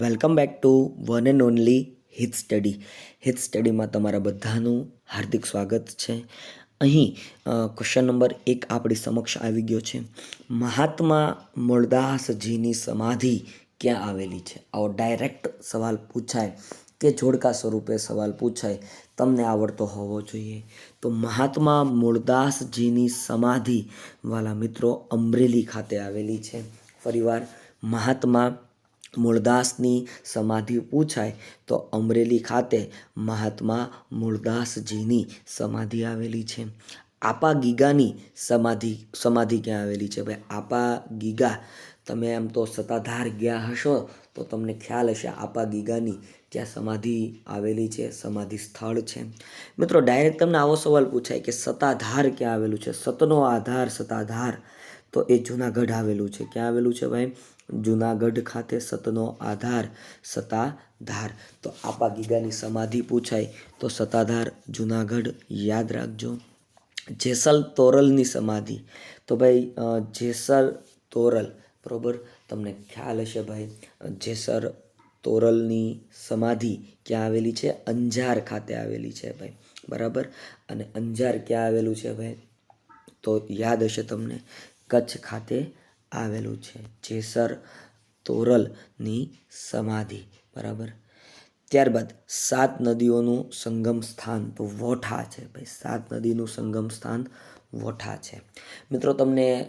Welcome back to one and only Hit study. હિત સ્ટડીમાં તમારા બધાનું હાર્દિક સ્વાગત છે. અહીં ક્વેશ્ચન નંબર એક આપણી સમક્ષ આવી ગયો છે. મહાત્મા મૂળદાસજીની સમાધિ ક્યાં આવેલી છે? આવો ડાયરેક્ટ સવાલ પૂછાય કે જોડકા સ્વરૂપે સવાલ પૂછાય, તમને આવડતો હોવો જોઈએ. તો મહાત્મા મૂળદાસજીની સમાધિ વાલા મિત્રો અમરેલી ખાતે આવેલી છે. ફરીવાર મહાત્મા મૂળદાસની સમાધિ પૂછાય તો અમરેલી ખાતે મહાત્મા મૂળદાસજીની સમાધિ આવેલી છે. આપા ગીગાની સમાધિ સમાધિ ક્યાં આવેલી છે? ભાઈ, આપા ગીગા, તમે એમ તો સત્તાધાર ગયા હશો, તો તમને ખ્યાલ હશે, આપા ગીગાની ત્યાં સમાધિ આવેલી છે, સમાધિ સ્થળ છે. મિત્રો ડાયરેક્ટ તમને આવો સવાલ પૂછાય કે સત્તાધાર ક્યાં આવેલું છે? સતનો આધાર સત્તાધાર તો એ જુનાગઢ આવેલું છે. ક્યાં આવેલું છે ભાઈ? જુનાગઢ ખાતે સતનો આધાર સતાધાર તો આપા ગીગાની સમાધિ પૂછાય. તો સત્તાધાર, જુનાગઢ યાદ રાખજો. જેસલ તોરલની સમાધિ. તો ભાઈ જેસલ તોરલ, બરોબર? તમને ખ્યાલ હશે ભાઈ જેસર તોરલની સમાધિ ક્યાં આવેલી છે? અંજાર ખાતે આવેલી છે ભાઈ, બરાબર? અને અંજાર ક્યાં આવેલું છે ભાઈ? તો યાદ હશે તમને. કચ્છ ખાતે આવેલું છે, જેસર તોરલની સમાધિ, બરાબર? ત્યારબાદ સાત નદીઓનું સંગમ સ્થાન, તો વોઠા છે ભાઈ, સાત નદીનું સંગમ સ્થાન વોઠા છે. મિત્રો, તમને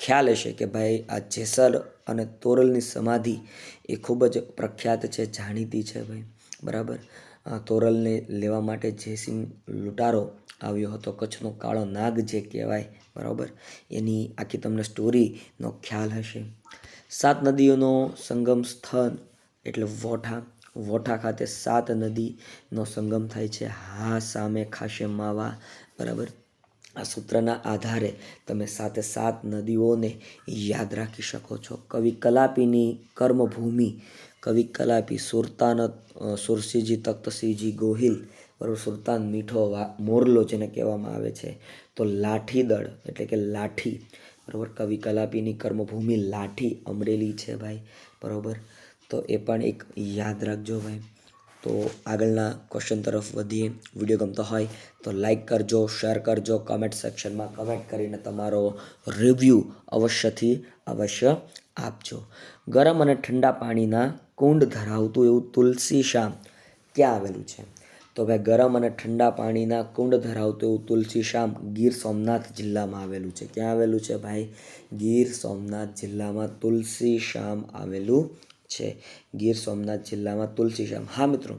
ખ્યાલ હશે કે ભાઈ, આ જેસર અને તોરલની સમાધિ એ ખૂબ જ પ્રખ્યાત છે, જાણીતી છે ભાઈ, બરાબર? તોરલને લેવા માટે જયસિંહ લૂંટારો આવ્યો હતો. કચ્છનો કાળો નાગ જે કહેવાય, બરાબર? એની આખી તમને સ્ટોરીનો ખ્યાલ હશે. સાત નદીઓનો સંગમ સ્થળ એટલે વોઠા. વોઠા ખાતે સાત નદીનો સંગમ થાય છે. હા, સામે ખાશે માવા, બરાબર? આ સૂત્રના આધારે તમે સાથે સાત નદીઓને યાદ રાખી શકો છો. કવિ કલાપીની કર્મભૂમિ, કવિ કલાપી સુરતાન સુરસિંહજી તખ્તસિંહજી ગોહિલ બરાબર સુલતાન મીઠો મોરલો જેને કહેવામાં આવે છે, તો લાઠી દળ એટલે કે લાઠી, બરાબર? કવિ કલાપીની કર્મભૂમિ લાઠી અમરેલી છે ભાઈ, બરાબર? તો એ પણ એક યાદ રાખજો ભાઈ. તો આગળના ક્વેશ્ચન તરફ વધીએ વીડિયો ગમતો હોય તો લાઇક કરજો શેર કરજો કમેન્ટ સેક્શનમાં કમેન્ટ કરીને તમારો રિવ્યૂ અવશ્યથી અવશ્ય આપજો. ગરમ અને ઠંડા પાણીના કુંડ ધરાવતું એવું તુલસી શામ ક્યાં આવેલું છે? તો ભાઈ ગરમ અને ઠંડા પાણીના કુંડ ધરાવતું એવું તુલસી શામ ગીર સોમનાથ જિલ્લામાં આવેલું છે. ક્યાં આવેલું છે ભાઈ? ગીર સોમનાથ જિલ્લામાં તુલસી શામ આવેલું છે. ગીર સોમનાથ જિલ્લામાં તુલસી શ્યામ હા મિત્રો,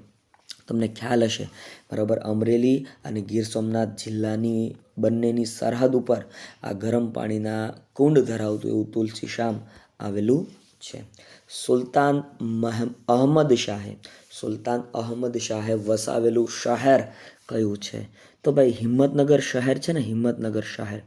તમને ખ્યાલ હશે. બરાબર, અમરેલી અને ગીર સોમનાથ જિલ્લાની બંનેની સરહદ ઉપર આ ગરમ પાણીના કુંડ ધરાવતું એવું તુલસી શામ આવેલું છે. સુલતાન અહમદ શાહે સુલતાન અહમદ શાહે વસાવેલું શહેર કયું છે? તો ભાઈ, હિંમતનગર શહેર છે ને? હિંમતનગર શહેર.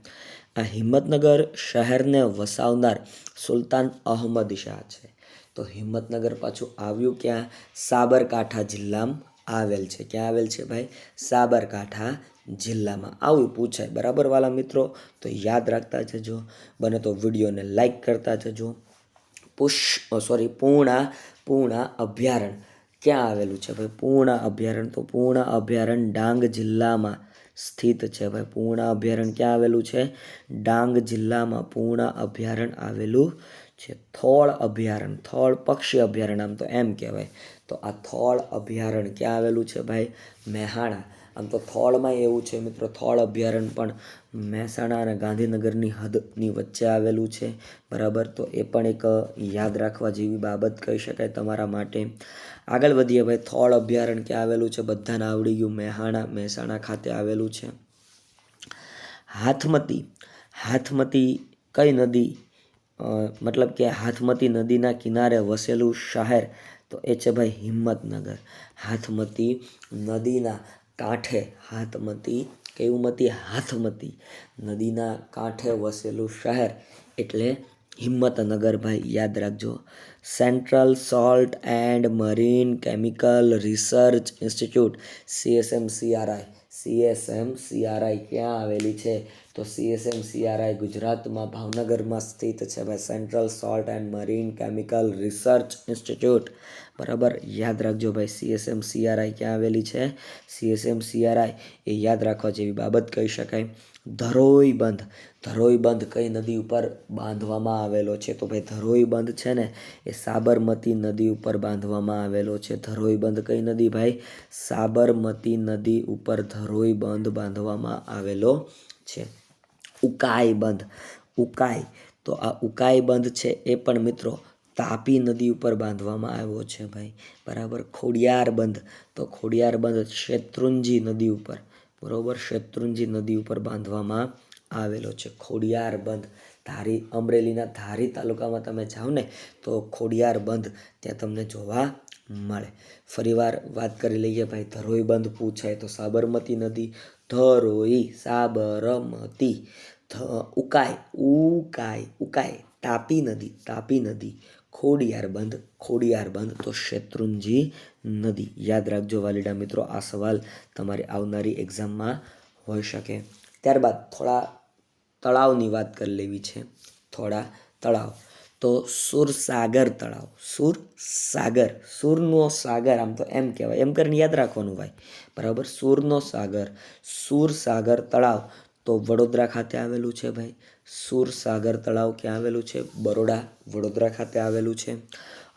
આ હિંમતનગર શહેરને વસાવનાર સુલતાન અહમદ શાહ છે. તો હિંમતનગર પાછું આવ્યું ક્યાં? સાબરકાંઠા જિલ્લામાં આવેલ છે. ક્યાં આવેલ છે ભાઈ? સાબરકાંઠા જિલ્લામાં. આવું પૂછાય. બરાબર વાલા મિત્રો? તો યાદ રાખતા જજો. બને તો વિડીયોને લાઈક કરતા જજો. પુષ સોરી, પૂર્ણા પૂર્ણા અભયારણ્ય ક્યાં આવેલું છે? ભાઈ, પૂર્ણા અભયારણ્ય તો પૂર્ણા અભયારણ્ય ડાંગ જિલ્લામાં સ્થિત છે. ભાઈ, પૂર્ણા અભયારણ્ય ક્યાં આવેલું છે? ડાંગ જિલ્લામાં પૂર્ણા અભયારણ્ય આવેલું છે. થોળ અભયારણ્ય થોળ પક્ષી અભયારણ્ય આમ તો એમ કહેવાય. તો આ થોળ અભયારણ્ય ક્યાં આવેલું છે ભાઈ? મહેસાણા. આમ તો થોળમાં એવું છે મિત્રો, થોળ અભયારણ્ય પણ મહેસાણા અને ગાંધીનગરની હદની વચ્ચે આવેલું છે. બરાબર? તો એ પણ એક યાદ રાખવા જેવી બાબત કહી શકાય તમારા માટે. આગળ વધીએ ભાઈ, થોળ અભયારણ્ય ક્યાં આવેલું છે? બધાને આવડી ગયું. મહેસાણા મહેસાણા ખાતે આવેલું છે. હાથમતી. હાથમતી કઈ નદી? મતલબ કે હાથમતી નદીના કિનારે વસેલું શહેર તો એ છે ભાઈ હિંમતનગર. હાથમતી નદીના કાંઠે હાથમતી કેવું મતી? હાથમતી નદીના કાંઠે વસેલું શહેર એટલે હિંમતનગર ભાઈ, યાદ રાખજો. Central salt and marine chemical research institute CSM CRI CSM CRI ક્યાં આવેલી છે? તો સીએસએમ સીઆરઆઈ ગુજરાતમાં ભાવનગરમાં સ્થિત છે ભાઈ. Central salt and marine chemical research institute બરાબર? યાદ રાખજો ભાઈ સીએસએમ સીઆરઆઈ ક્યાં આવેલી છે? સીએસએમ સીઆરઆઈ એ યાદ રાખવા જેવી બાબત કહી શકાય. ધરોઈ બંધ. ધરોઈ બંધ કઈ નદી ઉપર બાંધવામાં આવેલો છે? તો ભાઈ, ધરોઈ બંધ છે ને, એ સાબરમતી નદી ઉપર બાંધવામાં આવેલો છે. ધરોઈ બંધ કઈ નદી ભાઈ? સાબરમતી નદી ઉપર ધરોઈ બંધ બાંધવામાં આવેલો છે. ઉકાઈ બંધ. ઉકાઈ. તો આ ઉકાઈ બંધ છે એ પણ મિત્રો તાપી નદી ઉપર બાંધવામાં આવ્યો છે ભાઈ. બરાબર? ખોડિયાર બંધ. તો ખોડિયાર બંધ શેત્રુંજી નદી ઉપર. બરોબર? શેત્રુંજી નદી ઉપર બાંધવામાં આવેલો છે. ખોડિયાર બંધ ધારી, અમરેલીના ધારી તાલુકામાં તમે જાઓ ને, તો ખોડિયાર બંધ ત્યાં તમને જોવા મળે. ફરીવાર વાત કરી લઈએ ભાઈ ધરોઈ બંધ પૂછાય તો સાબરમતી નદી, ધરોઈ, સાબરમતી, ધ ઉકાય ઉકાય ઉકાય તાપી નદી તાપી નદી ખોડિયાર બંધ ખોડિયાર બંધ તો શેત્રુંજી નદી. યાદ રાખજો વાલીડા મિત્રો, આ સવાલ તમારી આવનારી એક્ઝામમાં હોઈ શકે. ત્યારબાદ થોડા તળાવની વાત કરી લેવી છે. થોડા તળાવ. તો સુરસાગર તળાવ. સુરસાગર સુરનો સાગર આમ તો એમ કહેવાય. એમ કરીને યાદ રાખવાનું ભાઈ. બરાબર? સુરનો સાગર. સુરસાગર તળાવ. તો વડોદરા ખાતે આવેલું છે ભાઈ. સુરસાગર તળાવ ક્યાં આવેલું છે? બરોડા, વડોદરા ખાતે આવેલું છે.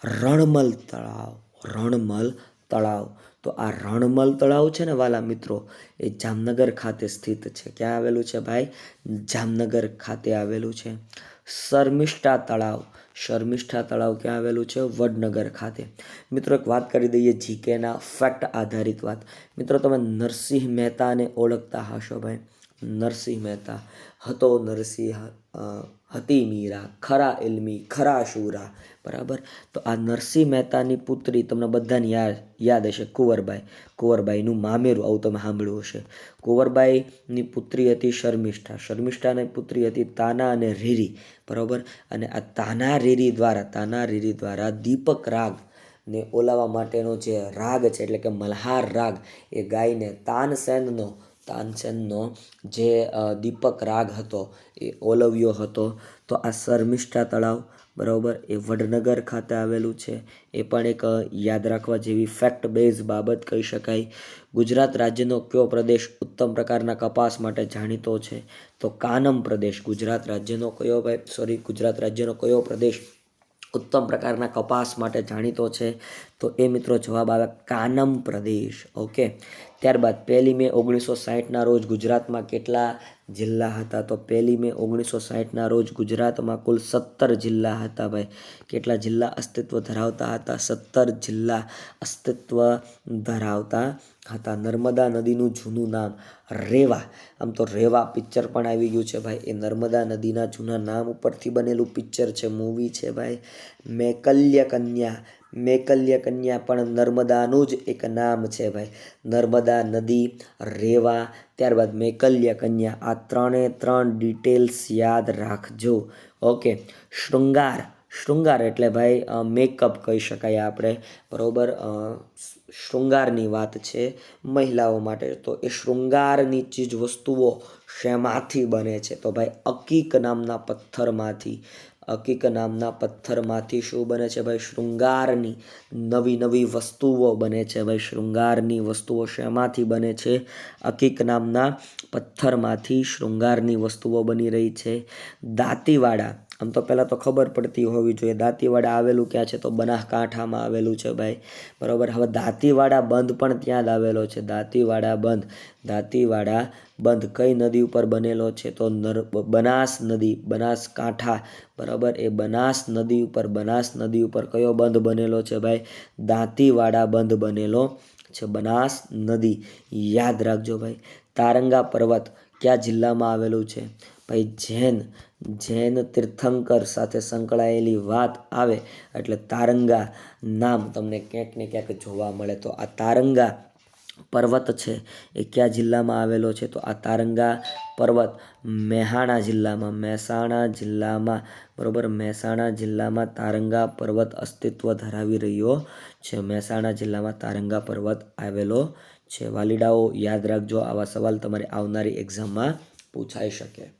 રણમલ તળાવ. રણમલ તળાવ. તો આ રણમલ તળાવ છે ને વાલા મિત્રો, એ જામનગર ખાતે સ્થિત છે. ક્યાં આવેલું છે ભાઈ? જામનગર ખાતે આવેલું છે. શર્મિષ્ઠા તળાવ. શર્મિષ્ઠા તળાવ ક્યાં આવેલું છે? વડનગર ખાતે. મિત્રો, એક વાત કરી દઈએ જીકેના ફેક્ટ આધારિત વાત. મિત્રો, તમે નરસિંહ મહેતાને ઓળખતા હશો ભાઈ? નરસિંહ મહેતા. હતો નરસિંહ હતી મીરા ખરા ઇલમી, ખરા શુરા, બરાબર? તો આ નરસિંહ મહેતાની પુત્રી તમને બધાને યાદ યાદ હશે, કુંવરબાઈ. કુંવરબાઈનું મામેરું આવું તમે સાંભળ્યું હશે. કુંવરબાઈની પુત્રી હતી શર્મિષ્ઠા. શર્મિષ્ઠાની પુત્રી હતી તાના અને રીરી, બરાબર? અને આ તાના રીરી દ્વારા, તાના રીરી દ્વારા દીપક રાગ ને ઓલાવા માટેનો જે રાગ છે, એટલે કે મલ્હાર રાગ, એ ગાયને તાનસેનનો તાનસેનનો જે દીપક રાગ હતો, એ ઓલવ્યો હતો. તો આ શર્મિષ્ઠા તળાવ, બરાબર, એ વડનગર ખાતે આવેલું છે. એ પણ એક યાદ રાખવા જેવી ફેક્ટ બેઝ બાબત કહી શકાય. ગુજરાત રાજ્યનો કયો પ્રદેશ ઉત્તમ પ્રકારના કપાસ માટે જાણીતો છે? તો કાનમ પ્રદેશ, ગુજરાત રાજ્યનો કયો, ભાઈ સોરી ગુજરાત રાજ્યનો કયો પ્રદેશ ઉત્તમ પ્રકારના કપાસ માટે જાણીતો છે. તો એ મિત્રો જવાબ આવે કાનમ પ્રદેશ. ઓકે. ત્યારબાદ પહેલી મે ઓગણીસો સાહીઠના રોજ ગુજરાતમાં કેટલા જિલ્લા હતા તો પહેલી મે ઓગણીસો સાહીઠના રોજ ગુજરાતમાં કુલ સત્તર જિલ્લા હતા ભાઈ. કેટલા જિલ્લા અસ્તિત્વ ધરાવતા હતા? સત્તર જિલ્લા અસ્તિત્વ ધરાવતા હતા. નર્મદા નદીનું જૂનું નામ રેવા. આમ તો રેવા પિક્ચર પણ આવી ગયું છે ભાઈ. એ નર્મદા નદીના જૂના નામ ઉપરથી બનેલું પિક્ચર છે, મૂવી છે ભાઈ. મેકલ્ય કન્યા મેકલ્ય કન્યા પણ નર્મદાનું જ એક નામ છે ભાઈ. નર્મદા નદી, રેવા, ત્યારબાદ મેકલ્ય કન્યા. આ ત્રણે ત્રણ ડિટેલ્સ યાદ રાખજો. ઓકે શૃંગાર. શૃંગાર એટલે ભાઈ મેકઅપ કહી શકાય આપણે. બરાબર? શૃંગારની વાત છે મહિલાઓ માટે. તો એ શૃંગારની ચીજ વસ્તુઓ શેમાંથી બને છે? તો ભાઈ, અકીક નામના પથ્થરમાંથી. અકીક નામના પથ્થરમાંથી શું બને છે ભાઈ? શૃંગારની નવી નવી વસ્તુઓ બને છે ભાઈ. શૃંગારની વસ્તુઓ શેમાંથી બને છે? અકીક નામના પથ્થરમાંથી શૃંગારની વસ્તુઓ બની રહી છે. દાંતીવાડા આમ તો પહેલાં તો ખબર પડતી હોવી જોઈએ. દાંતીવાડા આવેલું ક્યાં છે તો બનાસકાંઠામાં આવેલું છે ભાઈ. બરાબર? હવે દાંતીવાડા બંધ પણ ત્યાં જ આવેલો છે. દાંતીવાડા બંધ. દાંતીવાડા બંધ કઈ નદી ઉપર બનેલો છે તો નર, બનાસ નદી, બનાસકાંઠા. બરાબર? એ બનાસ નદી ઉપર, બનાસ નદી ઉપર કયો બંધ બનેલો છે ભાઈ? દાંતીવાડા બંધ બનેલો છે. બનાસ નદી. યાદ રાખજો ભાઈ. તારંગા પર્વત કયા જિલ્લામાં આવેલું છે? ભાઈ, જૈન જૈન તીર્થંકર સાથે સંકળાયેલી વાત આવે એટલે તારંગા નામ તમને ક્યાંક ને ક્યાંક જોવા મળે. તો આ તારંગા પર્વત છે, એ કયા જિલ્લામાં આવેલો છે? તો આ તારંગા પર્વત મહેસાણા જિલ્લામાં મહેસાણા જિલ્લામાં, બરાબર? મહેસાણા જિલ્લામાં તારંગા પર્વત અસ્તિત્વ ધરાવી રહ્યો છે. મહેસાણા જિલ્લામાં તારંગા પર્વત આવેલો છે. વાલીડાઓ યાદ રાખજો આવા સવાલ તમારે આવનારી એક્ઝામમાં પૂછાઈ શકે.